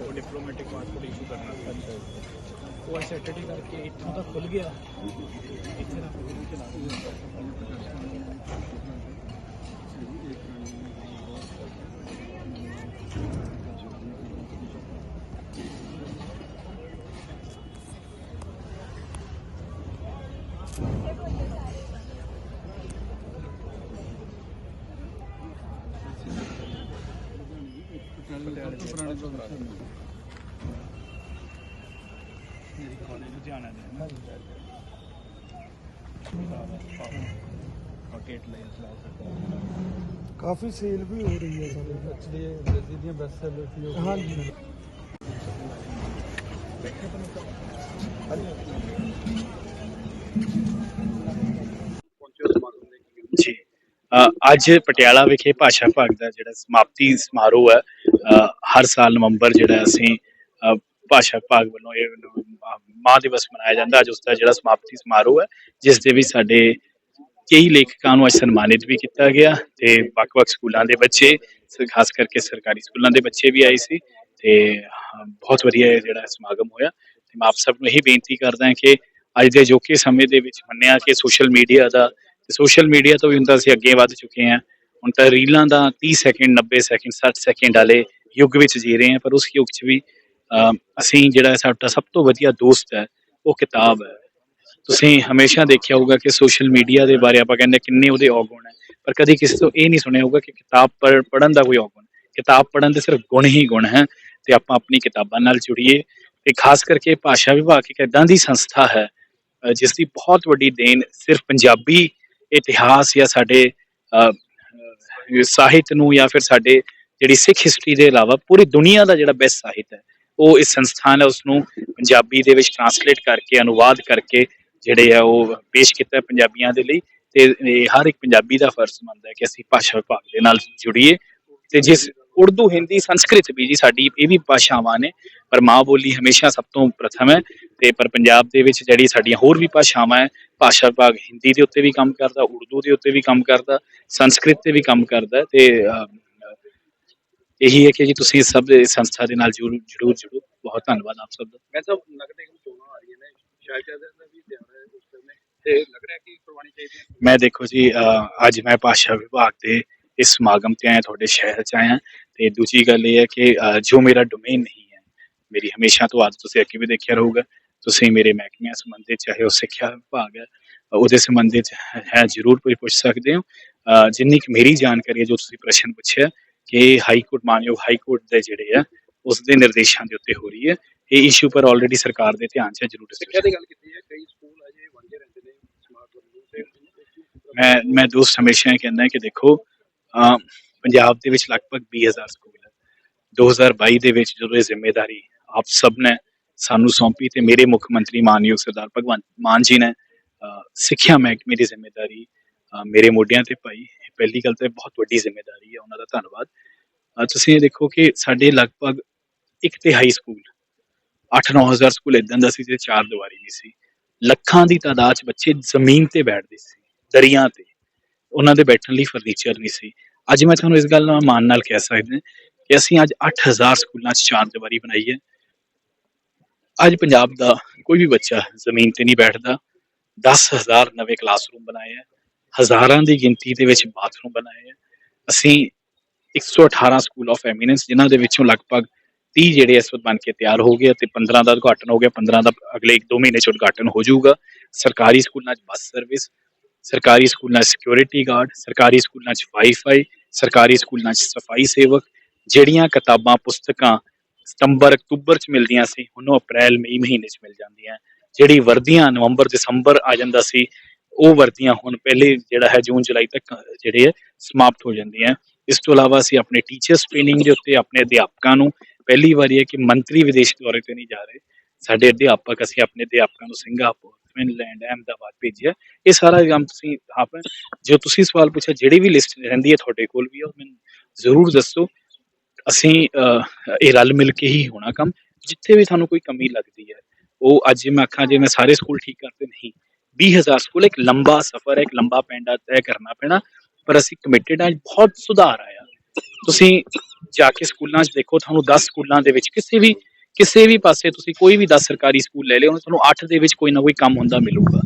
ਉਹ diplomatic passport issue ਕਰਨਾ। ਸੀ ਉਹ ਸੈਟਰਡੇ ਕਰਕੇ ਇੱਥੋਂ ਤਾਂ ਖੁੱਲ ਗਿਆ। ਇੱਥੇ ਨਾ ਮੇਰੀ ਕਾਲਜ ਲੁਧਿਆਣਾ ਦੇ ਨਾ ਪਾਕੇਟ ਲਈ ਸਲਾਹ ਕਾਫੀ ਸੇਲ ਵੀ ਹੋ ਰਹੀ ਹੈ ਸਾਡੇ ਐਕਚੁਅਲੀ ਅੰਗਰੇਜ਼ੀ ਦੀਆਂ ਬੈਸਟ ਸੈਲਰ ਸੀ ਉਹ। ਹਾਂਜੀ। ਜੀ। ਅੱਜ ਪਟਿਆਲਾ ਵਿਖੇ ਭਾਸ਼ਾ ਭਾਗ ਦਾ ਜਿਹੜਾ ਸਮਾਪਤੀ ਸਮਾਰੋਹ ਹੈ ਹਰ ਸਾਲ ਨਵੰਬਰ ਜਿਹੜਾ ਅਸੀਂ ਅ, ਭਾਸ਼ਾ ਵਿਭਾਗ ਵੱਲੋਂ ਇਹ ਮਾਂ ਦਿਵਸ ਮਨਾਇਆ ਜਾਂਦਾ। ਅੱਜ ਉਸ ਦਾ ਜਿਹੜਾ ਸਮਾਪਤੀ ਸਮਾਰੋਹ ਹੈ ਜਿਸ ਦੇ ਵਿੱਚ ਸਾਡੇ ਕਈ ਲੇਖਕਾਂ ਨੂੰ ਅੱਜ ਸਨਮਾਨਿਤ ਵੀ ਕੀਤਾ ਗਿਆ ਤੇ ਵੱਖ-ਵੱਖ ਸਕੂਲਾਂ ਦੇ ਬੱਚੇ ਖਾਸ ਕਰਕੇ ਸਰਕਾਰੀ ਸਕੂਲਾਂ ਦੇ ਬੱਚੇ ਵੀ ਆਏ ਸੀ ਤੇ ਬਹੁਤ ਵਧੀਆ ਇਹ ਜਿਹੜਾ ਸਮਾਗਮ ਹੋਇਆ। ਤੇ ਮੈਂ ਆਪ ਸਭ ਨੂੰ ਇਹੀ ਬੇਨਤੀ ਕਰਦਾ ਹਾਂ ਕਿ ਅੱਜ ਦੇ ਅਜੋਕੇ ਸਮੇਂ ਦੇ ਵਿੱਚ ਮੰਨਿਆ ਕਿ ਸੋਸ਼ਲ ਮੀਡੀਆ ਦਾ ਸੋਸ਼ਲ ਮੀਡੀਆ ਤੋਂ ਵੀ ਹੁੰਦਾ ਤਾਂ ਅਸੀਂ ਅੱਗੇ ਵੱਧ ਚੁੱਕੇ ਹਾਂ। ਹੁਣ ਤਾਂ ਰੀਲਾਂ ਦਾ 30 ਸੈਕਿੰਡ 90 ਸੈਕਿੰਡ 60 ਸੈਕਿੰਡ ਵਾਲੇ ਯੁੱਗ ਵਿੱਚ ਜੀ ਰਹੇ ਹਾਂ, ਪਰ ਉਸ ਯੁੱਗ 'ਚ ਵੀ ਅਸੀਂ ਜਿਹੜਾ ਸਾਡਾ ਸਭ ਤੋਂ ਵਧੀਆ ਦੋਸਤ ਹੈ, ਉਹ ਕਿਤਾਬ ਹੈ। ਤੁਸੀਂ ਹਮੇਸ਼ਾ ਦੇਖਿਆ ਹੋਊਗਾ ਕਿ ਸੋਸ਼ਲ ਮੀਡੀਆ ਦੇ ਬਾਰੇ ਆਪਾਂ ਕਹਿੰਦੇ ਕਿੰਨੇ ਉਹਦੇ ਔਗੁਣ ਹੈ, ਪਰ ਕਦੀ ਕਿਸੇ ਤੋਂ ਇਹ ਨਹੀਂ ਸੁਣਿਆ ਹੋਊਗਾ ਕਿ ਕਿਤਾਬ ਪੜ੍ਹਨ ਦਾ ਕੋਈ ਔਗੁਣ। ਕਿਤਾਬ ਪੜ੍ਹਨ ਦੇ ਸਿਰਫ ਗੁਣ ਹੀ ਗੁਣ ਹੈ, ਤੇ ਆਪਾਂ ਆਪਣੀ ਕਿਤਾਬਾਂ ਨਾਲ ਜੁੜੀਏ। ਤੇ ਖਾਸ ਕਰਕੇ ਭਾਸ਼ਾ ਵਿਭਾਗ ਇੱਕ ਇਦਾਂ ਦੀ ਸੰਸਥਾ ਹੈ ਜਿਸ ਦੀ ਬਹੁਤ ਵੱਡੀ ਦੇਣ ਸਿਰਫ ਪੰਜਾਬੀ ਇਤਿਹਾਸ ਜਾਂ ਸਾਡੇ ਸਾਹਿਤ ਨੂੰ ਜਾਂ ਫਿਰ ਸਾਡੇ ਜਿਹੜੀ ਸਿੱਖ ਹਿਸਟਰੀ ਦੇ ਇਲਾਵਾ ਪੂਰੀ ਦੁਨੀਆ ਦਾ ਜਿਹੜਾ ਬੈਸਟ ਸਾਹਿਤ ਹੈ, ਉਹ ਇਸ ਸੰਸਥਾਨ ਹੈ ਉਸ ਨੂੰ ਪੰਜਾਬੀ ਦੇ ਵਿੱਚ ਟਰਾਂਸਲੇਟ ਕਰਕੇ, ਅਨੁਵਾਦ ਕਰਕੇ ਜਿਹੜੇ ਆ ਉਹ ਪੇਸ਼ ਕੀਤਾ ਪੰਜਾਬੀਆਂ ਦੇ ਲਈ ਤੇ ਹਰ ਇੱਕ ਪੰਜਾਬੀ ਦਾ ਫਰਜ਼ ਮੰਨਦਾ ਹੈ ਕਿ ਅਸੀਂ ਭਾਸ਼ਾ ਵਿਭਾਗ ਦੇ ਨਾਲ ਜੁੜੀਏ ਤੇ ਜਿਸ ਉਰਦੂ ਹਿੰਦੀ ਸੰਸਕ੍ਰਿਤ ਵੀ ਜੀ ਸਾਡੀ ਇਹ ਵੀ ਭਾਸ਼ਾਵਾਂ ਨੇ। ਪਰ ਮਾਂ ਬੋਲੀ ਹਮੇਸ਼ਾ ਸਭ ਤੋਂ ਪ੍ਰਥਮ ਹੈ ਤੇ ਪਰ ਪੰਜਾਬ ਦੇ ਵਿੱਚ ਜਿਹੜੀ ਸਾਡੀਆਂ ਹੋਰ ਵੀ ਭਾਸ਼ਾਵਾਂ ਹੈ ਭਾਸ਼ਾ ਵਿਭਾਗ ਹਿੰਦੀ ਦੇ ਉੱਤੇ ਵੀ ਕੰਮ ਕਰਦਾ ਉਰਦੂ ਦੇ ਉੱਤੇ ਵੀ ਕੰਮ ਕਰਦਾ ਸੰਸਕ੍ਰਿਤ ਤੇ ਵੀ ਕੰਮ ਕਰਦਾ ਤੇ ਇਹੀ ਹੈ ਕਿ ਜੀ ਤੁਸੀਂ ਸਭ ਇਸ ਸੰਸਥਾ ਦੇ ਨਾਲ ਜਰੂਰ ਜਰੂਰ ਜੁੜੋ। ਬਹੁਤ ਧੰਨਵਾਦ ਆਪ ਸਭ ਦਾ। ਮੈਂ ਸਭ ਨਗਰ ਨਿਗਮ ਚੋਣਾਂ ਆ ਰਹੀਆਂ ਨੇ ਸ਼ਾਇਦ ਦਾ ਵੀ ਧਿਆਨ ਹੈ ਉਸ ਤੇ। ਲੱਗ ਰਿਹਾ ਕਿ ਕਰਵਾਉਣੀ ਚਾਹੀਦੀ ਹੈ। ਮੈਂ ਦੇਖੋ ਜੀ ਅੱਜ ਮੈਂ ਭਾਸ਼ਾ ਵਿਭਾਗ ਦੇ ਇਸ ਸਮਾਗਮ ਤੇ ਆਇਆ ਤੁਹਾਡੇ ਸ਼ਹਿਰ ਚ ਆਇਆ ਤੇ ਦੂਜੀ ਗੱਲ ਇਹ ਹੈ ਕਿ ਅਹ, ਜੋ ਮੇਰਾ ਡੋਮੇਨ ਨਹੀਂ ਹੈ ਮੇਰੀ ਹਮੇਸ਼ਾ ਤੋਂ ਆਦਤ ਤੁਸੀਂ ਅੱਗੇ ਵੀ ਦੇਖਿਆ ਰਹੂਗਾ ਤੁਸੀਂ ਮੇਰੇ ਮਹਿਕਮਿਆਂ ਸੰਬੰਧਿਤ ਚਾਹੇ ਉਹ ਸਿੱਖਿਆ ਵਿਭਾਗ ਹੈ ਅਹ, ਉਹਦੇ ਸੰਬੰਧਿਤ ਹੈ ਜ਼ਰੂਰ ਕੋਈ ਪੁੱਛ ਸਕਦੇ ਹੋ ਅਹ, ਜਿੰਨੀ ਕੁ ਮੇਰੀ ਜਾਣਕਾਰੀ ਹੈ ਜੋ ਤੁਸੀਂ ਪ੍ਰਸ਼ਨ ਪੁੱਛਿਆ ਕਿ ਹਾਈ ਕੋਰਟ ਮਾਨਯੋਗ ਹਾਈ ਕੋਰਟ ਦੇ ਜਿਹੜੇ ਆ ਉਸ ਦੇ ਨਿਰਦੇਸ਼ਾਂ ਦੇ ਉੱਤੇ ਹੋ ਰਹੀ ਹੈ ਇਹ ਇਸ਼ੂ ਪਰ ਆਲਰੇਡੀ ਸਰਕਾਰ ਦੇ ਧਿਆਨ 'ਚ ਹੈ ਜ਼ਰੂਰ ਸਿੱਖਿਆ discussion ਦੀ ਗੱਲ ਕੀਤੀ ਹੈ ਕਈ ਸਕੂਲ ਅਜੇ ਵਾਂਝੇ ਰਹਿੰਦੇ ਨੇ ਸਮਾਰਟ ਵਰਲਡ ਤੇ ਮੈਂ ਮੈਂ ਦੋਸਤ ਹਮੇਸ਼ਾ ਇਹ ਕਹਿੰਦਾ ਕਿ ਦੇਖੋ ਅਮ ਪੰਜਾਬ ਦੇ ਵਿੱਚ ਲਗਭਗ 20000 ਸਕੂਲ ਹੈ। 2022 ਦੇ ਵਿੱਚ ਜਦੋਂ ਇਹ ਜ਼ਿੰਮੇਵਾਰੀ ਆਪ ਸਭ ਨੇ ਸਾਨੂੰ ਸੌਂਪੀ ਤੇ ਮੇਰੇ ਮੁੱਖ ਮੰਤਰੀ ਮਾਨਯੋਗ ਸਰਦਾਰ ਭਗਵੰਤ ਮਾਨ ਜੀ ਨੇ ਸਿੱਖਿਆ ਮਹਿਕਮੇ ਦੀ ਜ਼ਿੰਮੇਵਾਰੀ ਮੇਰੇ ਮੋਢਿਆਂ ਤੇ ਪਾਈ। ਇਹ ਪਹਿਲੀ ਗੱਲ ਤਾਂ ਬਹੁਤ ਵੱਡੀ ਜ਼ਿੰਮੇਵਾਰੀ ਹੈ। ਉਹਨਾਂ ਦਾ ਧੰਨਵਾਦ। ਤੁਸੀਂ ਇਹ ਦੇਖੋ ਕਿ ਸਾਡੇ ਲਗਭਗ ਇੱਕ ਤਿਹਾਈ ਸਕੂਲ 8-9000 ਸਕੂਲ ਇਦਾਂ ਦਾ ਸੀ, ਜਿਹੜੇ ਚਾਰ ਦੀਵਾਰੀ ਨਹੀਂ ਸੀ। ਲੱਖਾਂ ਦੀ ਤਾਦਾਦ 'ਚ ਬੱਚੇ ਜ਼ਮੀਨ ਤੇ ਬੈਠਦੇ ਸੀ, ਦਰੀਆਂ ਤੇ। ਉਹਨਾਂ ਦੇ ਬੈਠਣ ਲਈ ਫਰਨੀਚਰ ਨਹੀਂ ਸੀ। ਅੱਜ ਮੈਂ ਤੁਹਾਨੂੰ ਇਸ ਗੱਲ ਨਾਲ ਮਾਣ ਨਾਲ ਕਹਿ ਸਕਦਾ ਕਿ ਅਸੀਂ ਅੱਜ 8000 ਸਕੂਲਾਂ 'ਚ ਚਾਰ ਦੀਵਾਰੀ ਬਣਾਈ ਹੈ। ਅੱਜ ਪੰਜਾਬ ਦਾ ਕੋਈ ਵੀ ਬੱਚਾ ਜ਼ਮੀਨ ਤੇ ਨਹੀਂ ਬੈਠਦਾ। 10000 ਨਵੇਂ ਕਲਾਸਰੂਮ ਬਣਾਏ ਹੈ। ਹਜ਼ਾਰਾਂ ਦੀ ਗਿਣਤੀ ਦੇ ਵਿੱਚ ਬਾਥਰੂਮ ਬਣਾਏ ਹੈ। ਅਸੀਂ 118 ਸਕੂਲ ਆਫ ਐਮੀਨੈਂਸ ਜਿਨ੍ਹਾਂ ਦੇ ਵਿੱਚੋਂ ਲਗਭਗ 30 ਜਿਹੜੇ ਇਸ ਵਕਤ ਬਣ ਕੇ ਤਿਆਰ ਹੋ ਗਏ ਤੇ 15 ਦਾ ਉਦਘਾਟਨ ਹੋ ਗਿਆ। 15 ਦਾ ਅਗਲੇ 1-2 ਮਹੀਨੇ ਚ ਉਦਘਾਟਨ ਹੋ ਜਾਊਗਾ। ਸਰਕਾਰੀ ਸਕੂਲਾਂ 'ਚ ਬੱਸ ਸਰਵਿਸ ਸਰਕਾਰੀ ਸਕੂਲਾਂ 'ਚ ਸਿਕਿਉਰਿਟੀ ਗਾਰਡ ਸਰਕਾਰੀ ਸਕੂਲਾਂ 'ਚ ਵਾਈਫਾਈ ਸਰਕਾਰੀ ਸਕੂਲਾਂ 'ਚ ਸਫ਼ਾਈ ਸੇਵਕ, ਜਿਹੜੀਆਂ ਕਿਤਾਬਾਂ, ਪੁਸਤਕਾਂ ਸਤੰਬਰ, ਅਕਤੂਬਰ 'ਚ ਮਿਲਦੀਆਂ ਸੀ ਹੁਣ ਉਹ ਅਪ੍ਰੈਲ, ਮਈ ਮਹੀਨੇ 'ਚ ਮਿਲ ਜਾਂਦੀਆਂ। ਜਿਹੜੀ ਵਰਦੀਆਂ ਨਵੰਬਰ, ਦਸੰਬਰ ਆ ਜਾਂਦਾ ਸੀ, ਉਹ ਵਰਦੀਆਂ ਹੁਣ ਪਹਿਲੇ ਜਿਹੜਾ ਹੈ ਜੂਨ, ਜੁਲਾਈ ਤੱਕ ਜਿਹੜੇ ਹੈ, ਸਮਾਪਤ ਹੋ ਜਾਂਦੀਆਂ। ਇਸ ਤੋਂ ਇਲਾਵਾ ਅਸੀਂ ਆਪਣੇ ਟੀਚਰਸ ਟ੍ਰੇਨਿੰਗ ਦੇ ਉੱਤੇ, ਆਪਣੇ ਅਧਿਆਪਕਾਂ ਨੂੰ ਪਹਿਲੀ ਵਾਰੀ ਹੈ ਕਿ ਮੰਤਰੀ ਵਿਦੇਸ਼ ਦੌਰੇ ਤੇ ਨਹੀਂ ਜਾ ਰਹੇ। ਸਾਡੇ ਅਧਿਆਪਕ ਅਸੀਂ ਆਪਣੇ ਅਧਿਆਪਕਾਂ ਨੂੰ ਸਿੰਗਾਪੁਰ ਫਿਨਲੈਂਡ ਅਹਿਮਦਾਬਾਦ ਭੇਜਿਆ। ਇਹ ਸਾਰਾ ਕੰਮ ਤੁਸੀਂ ਆਪ ਜੋ ਤੁਸੀਂ ਸਵਾਲ ਪੁੱਛਿਆ, ਜਿਹੜੀ ਵੀ ਲਿਸਟ ਰਹਿੰਦੀ ਹੈ ਤੁਹਾਡੇ ਕੋਲ ਵੀ ਉਹ ਮੈਨੂੰ ਜ਼ਰੂਰ ਦੱਸੋ। ਅਸੀਂ ਇਹ ਰਲ ਮਿਲ ਕੇ ਹੀ ਹੋਣਾ ਕੰਮ। ਜਿੱਥੇ ਵੀ ਤੁਹਾਨੂੰ ਕੋਈ ਕਮੀ ਲੱਗਦੀ ਹੈ, ਉਹ ਅੱਜ ਮੈਂ ਆਖਾਂ, ਜੇ ਮੈਂ ਸਾਰੇ ਸਕੂਲ ਠੀਕ ਕਰਤੇ ਨਹੀਂ 20000 ਸਕੂਲ, ਇੱਕ ਲੰਬਾ ਸਫ਼ਰ ਹੈ, ਇੱਕ ਲੰਬਾ ਪੈਂਡਾ ਤੈਅ ਕਰਨਾ ਪੈਣਾ। ਪਰ ਅਸੀਂ ਕਮਿਟਿਡ ਹਾਂ, ਬਹੁਤ ਸੁਧਾਰ ਆਇਆ। ਤੁਸੀਂ ਜਾ ਕੇ ਸਕੂਲਾਂ 'ਚ ਦੇਖੋ, ਤੁਹਾਨੂੰ 10 ਸਕੂਲਾਂ ਦੇ ਵਿੱਚ ਕਿਸੇ ਵੀ ਕਿਸੇ ਵੀ ਪਾਸੇ ਤੁਸੀਂ ਕੋਈ ਵੀ 10 ਸਰਕਾਰੀ ਸਕੂਲ ਲੈ ਲਿਓ ਤੁਹਾਨੂੰ 8 ਦੇ ਵਿੱਚ ਕੋਈ ਨਾ ਕੋਈ ਕੰਮ ਹੁੰਦਾ ਮਿਲੂਗਾ।